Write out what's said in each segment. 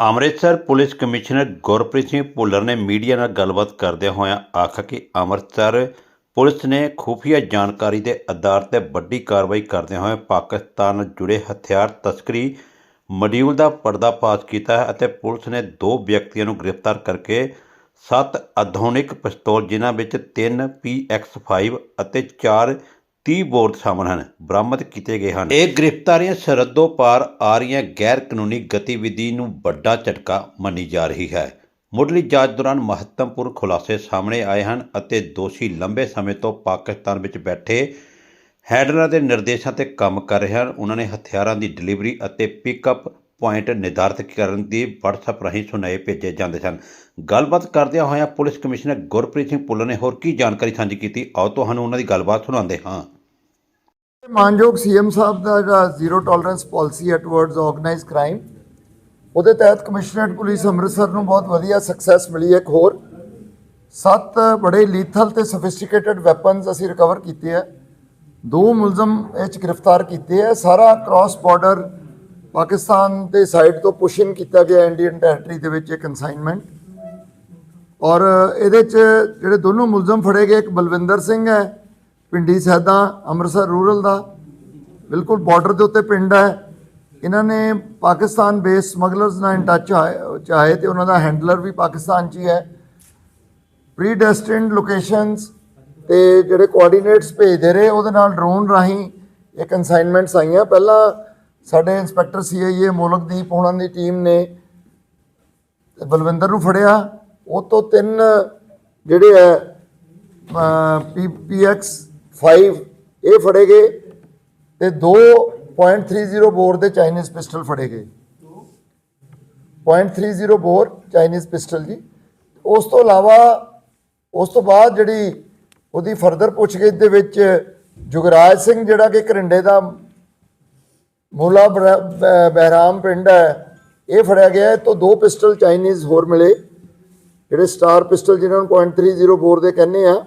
Amritsar police commissioner Gurpreet Singh Bhullar ਨੇ media ਨਾਲ ਗੱਲਬਾਤ ਕਰਦਿਆਂ ਹੋਇਆਂ ਆਖਿਆ ਕਿ ਅੰਮ੍ਰਿਤਸਰ ਪੁਲਿਸ ਨੇ ਖੁਫੀਆ ਜਾਣਕਾਰੀ ਦੇ ਆਧਾਰ ਤੇ ਵੱਡੀ ਕਾਰਵਾਈ ਕਰਦਿਆਂ ਹੋਇਆਂ ਪਾਕਿਸਤਾਨ ਨਾਲ ਜੁੜੇ ਹਥਿਆਰ ਤਸਕਰੀ ਮੋਡਿਊਲ ਦਾ ਪਰਦਾਫਾਸ਼ ਕੀਤਾ ਹੈ ਅਤੇ ਪੁਲਿਸ ਨੇ ਦੋ ਵਿਅਕਤੀਆਂ ਨੂੰ ਗ੍ਰਿਫਤਾਰ ਕਰਕੇ ਸੱਤ ਆਧੁਨਿਕ ਪਿਸਤੌਲ ਜਿਨ੍ਹਾਂ ਵਿੱਚ ਤਿੰਨ PX5 ਅਤੇ ਚਾਰ 30 ਬੋਰਡ ਸ਼ਾਮਲ ਹਨ, ਬਰਾਮਦ ਕੀਤੇ ਗਏ ਹਨ। ਇਹ ਗ੍ਰਿਫਤਾਰੀਆਂ ਸਰਹੱਦੋਂ ਪਾਰ ਆ ਰਹੀਆਂ ਗੈਰ ਕਾਨੂੰਨੀ ਗਤੀਵਿਧੀ ਨੂੰ ਵੱਡਾ ਝਟਕਾ ਮੰਨੀ ਜਾ ਰਹੀ ਹੈ। ਮੁੱਢਲੀ ਜਾਂਚ ਦੌਰਾਨ ਮਹੱਤਵਪੂਰਨ ਖੁਲਾਸੇ ਸਾਹਮਣੇ ਆਏ ਹਨ ਅਤੇ ਦੋਸ਼ੀ ਲੰਬੇ ਸਮੇਂ ਤੋਂ ਪਾਕਿਸਤਾਨ ਵਿੱਚ ਬੈਠੇ ਹੈਡਰਾਂ ਦੇ ਨਿਰਦੇਸ਼ਾਂ ਤੇ ਕੰਮ ਕਰ ਰਹੇ ਹਨ। ਉਹਨਾਂ ਨੇ ਹਥਿਆਰਾਂ ਦੀ ਡਿਲੀਵਰੀ ਅਤੇ ਪਿਕਅਪ ਪੁਆਇੰਟ ਨਿਰਧਾਰਤ ਕਰਨ ਦੀ WhatsApp ਰਾਹੀਂ ਸੁਨੇਹੇ ਭੇਜੇ ਜਾਂਦੇ ਸਨ। ਗੱਲਬਾਤ ਕਰਦਿਆਂ ਹੋਇਆਂ ਪੁਲਿਸ ਕਮਿਸ਼ਨਰ ਗੁਰਪ੍ਰੀਤ ਸਿੰਘ ਭੁੱਲਰ ਨੇ ਹੋਰ ਕੀ ਜਾਣਕਾਰੀ ਸਾਂਝੀ ਕੀਤੀ? ਆਓ ਤੁਹਾਨੂੰ ਉਹਨਾਂ ਦੀ ਗੱਲਬਾਤ ਸੁਣਾਉਂਦੇ ਹਾਂ। ਮਾਨਯੋਗ ਸੀਐਮ ਸਾਹਿਬ ਦਾ ਜਿਹੜਾ ਜ਼ੀਰੋ ਟੋਲਰੈਂਸ ਪਾਲਿਸੀ ਹੈ ਟੁਵਰਡਸ ਆਰਗੇਨਾਈਜ਼ਡ ਕ੍ਰਾਈਮ, ਉਹਦੇ ਤਹਿਤ ਕਮਿਸ਼ਨਰੇਟ ਪੁਲਿਸ ਅੰਮ੍ਰਿਤਸਰ ਨੂੰ ਬਹੁਤ ਵਧੀਆ ਸਕਸੈਸ ਮਿਲੀ ਹੈ ਇੱਕ ਹੋਰ। ਸੱਤ ਬੜੇ ਲੀਥਲ ਤੇ ਸੋਫਿਸਟੀਕੇਟਡ ਵੈਪਨਸ ਅਸੀਂ ਰਿਕਵਰ ਕੀਤੇ ਹੈ। ਦੋ ਮੁਲਜ਼ਮ ਇਹ 'ਚ ਗ੍ਰਿਫਤਾਰ ਕੀਤੇ ਹੈ। ਸਾਰਾ ਕ੍ਰਾਸ ਬਾਰਡਰ ਪਾਕਿਸਤਾਨ ਦੇ ਸਾਈਡ ਤੋਂ ਪੁਸ਼ਿੰਗ ਕੀਤਾ ਗਿਆ ਇੰਡੀਅਨ ਟੈਰੀਟਰੀ ਦੇ ਵਿੱਚ ਇਹ ਕਨਸਾਈਨਮੈਂਟ ਔਰ ਇਹਦੇ 'ਚ ਜਿਹੜੇ ਦੋਨੋਂ ਮੁਲਜ਼ਮ ਫੜੇ ਗਏ, ਇੱਕ ਬਲਵਿੰਦਰ ਸਿੰਘ ਹੈ ਪਿੰਡੀ ਸੈਦਾ ਅੰਮ੍ਰਿਤਸਰ ਰੂਰਲ ਦਾ, ਬਿਲਕੁਲ ਬਾਰਡਰ ਦੇ ਉੱਤੇ ਪਿੰਡ ਹੈ। ਇਹਨਾਂ ਨੇ ਪਾਕਿਸਤਾਨ ਬੇਸ ਸਮਗਲਰਸ ਨਾਲ ਇਨ ਟੱਚ ਚਾਹੇ ਤੇ ਉਹਨਾਂ ਦਾ ਹੈਂਡਲਰ ਵੀ ਪਾਕਿਸਤਾਨ 'ਚ ਹੀ ਹੈ। ਪ੍ਰੀਡੈਸਟਿਨਡ ਲੋਕੇਸ਼ਨਸ ਤੇ ਜਿਹੜੇ ਕੋਆਰਡੀਨੇਟਸ ਭੇਜਦੇ ਰਹੇ, ਉਹਦੇ ਨਾਲ ਡਰੋਨ ਰਾਹੀਂ ਇਹ ਕਨਸਾਈਨਮੈਂਟਸ ਆਈਆਂ। ਪਹਿਲਾਂ ਸਾਡੇ ਇੰਸਪੈਕਟਰ ਸੀਆਈਏ ਮੋਲਕਦੀਪ ਉਹਨਾਂ ਦੀ ਟੀਮ ਨੇ ਬਲਵਿੰਦਰ ਨੂੰ ਫੜਿਆ। ਉਹ ਤੋਂ ਤਿੰਨ ਜਿਹੜੇ ਹੈ ਪੀਐਕਸ 5 ਇਹ ਫੜੇ ਗਏ ਤੇ 2.30 ਬੋਰ ਦੇ ਚਾਈਨੀਜ਼ ਪਿਸਟਲ ਫੜੇ ਗਏ। 0.30 ਬੋਰ ਚਾਈਨੀਜ਼ ਪਿਸਟਲ ਜੀ। ਉਸ ਤੋਂ ਇਲਾਵਾ, ਉਸ ਤੋਂ ਬਾਅਦ ਜਿਹੜੀ ਉਹਦੀ ਫਰਦਰ ਪੁੱਛਗਿੱਛ ਦੇ ਵਿੱਚ ਜੁਗਰਾਜ ਸਿੰਘ ਜਿਹੜਾ ਕਿ ਕਰਿੰਡੇ ਦਾ ਮੋਲਾ ਬਰ- ਬਹਿਰਾਮ ਪਿੰਡ ਹੈ, ਇਹ ਫੜਿਆ ਗਿਆ। ਇਹ ਤੋਂ ਦੋ ਪਿਸਟਲ ਚਾਈਨੀਜ਼ ਹੋਰ ਮਿਲੇ। ਜਿਹੜੇ ਸਟਾਰ ਪਿਸਟਲ ਜਿਨ੍ਹਾਂ ਨੂੰ 0.30 ਬੋਰ ਦੇ ਕਹਿੰਦੇ ਆ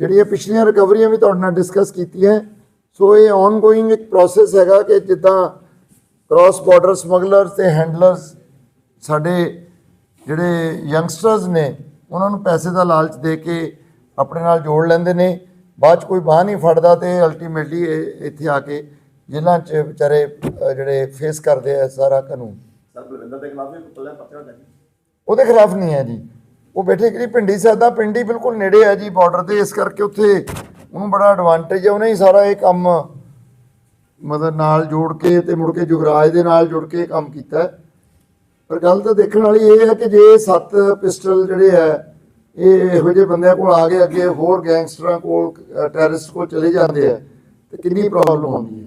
ਜਿਹੜੀਆਂ ਪਿਛਲੀਆਂ ਰਿਕਵਰੀਆਂ ਵੀ ਤੁਹਾਡੇ ਨਾਲ ਡਿਸਕਸ ਕੀਤੀਆਂ ਸੋ ਇਹ ਆਨਗੋਇੰਗ ਇੱਕ ਪ੍ਰੋਸੈਸ ਹੈਗਾ ਕਿ ਜਿੱਦਾਂ ਕ੍ਰਾਸ ਬਾਰਡਰ ਸਮਗਲਰਸ ਤੇ ਹੈਂਡਲਰਸ ਸਾਡੇ ਜਿਹੜੇ ਯੰਗਸਟਰਸ ਨੇ ਉਹਨਾਂ ਨੂੰ ਪੈਸੇ ਦਾ ਲਾਲਚ ਦੇ ਕੇ ਆਪਣੇ ਨਾਲ ਜੋੜ ਲੈਂਦੇ ਨੇ। ਬਾਅਦ ਚ ਕੋਈ ਬਾਹ ਨਹੀਂ ਫੜਦਾ ਤੇ ਅਲਟੀਮੇਟਲੀ ਇੱਥੇ ਆ ਕੇ ਜੇਲ੍ਹਾਂ ਚ ਵਿਚਾਰੇ ਜਿਹੜੇ ਫੇਸ ਕਰਦੇ ਆ ਸਾਰਾ ਕਾਨੂੰਨ। ਸਰ ਬਲਵਿੰਦਰ ਦੇ ਖਿਲਾਫ ਵੀ ਹੋਣਾ ਉਹਦੇ ਖਿਲਾਫ ਨਹੀਂ ਹੈ ਜੀ। ਉਹ ਬੈਠੇ ਕਿ ਪਿੰਡੀ ਸਾਦਾ ਪਿੰਡੀ ਬਿਲਕੁਲ ਨੇੜੇ ਹੈ ਜੀ ਬਾਰਡਰ ਤੇ, ਇਸ ਕਰਕੇ ਉੱਥੇ ਉਹਨੂੰ ਬੜਾ ਐਡਵਾਂਟੇਜ ਹੈ ਉਹਨੇ ਹੀ ਸਾਰਾ ਇਹ ਕੰਮ ਮਤਲਬ ਨਾਲ ਜੋੜ ਕੇ ਤੇ ਮੁੜ ਕੇ ਜੁਗਰਾਜ ਦੇ ਨਾਲ ਜੁੜ ਕੇ ਇਹ ਕੰਮ ਕੀਤਾ। ਪਰ ਗੱਲ ਤਾਂ ਦੇਖਣ ਵਾਲੀ ਇਹ ਹੈ ਕਿ ਜੇ ਸੱਤ ਪਿਸਟਲ ਜਿਹੜੇ ਹੈ ਇਹ ਇਹੋ ਜਿਹੇ ਬੰਦਿਆਂ ਕੋਲ ਆ ਗਏ, ਅੱਗੇ ਹੋਰ ਗੈਂਗਸਟਰਾਂ ਕੋਲ ਟੈਰਰਿਸਟ ਕੋਲ ਚਲੇ ਜਾਂਦੇ ਆ, ਤੇ ਕਿੰਨੀ ਪ੍ਰੋਬਲਮ ਆਉਂਦੀ ਹੈ।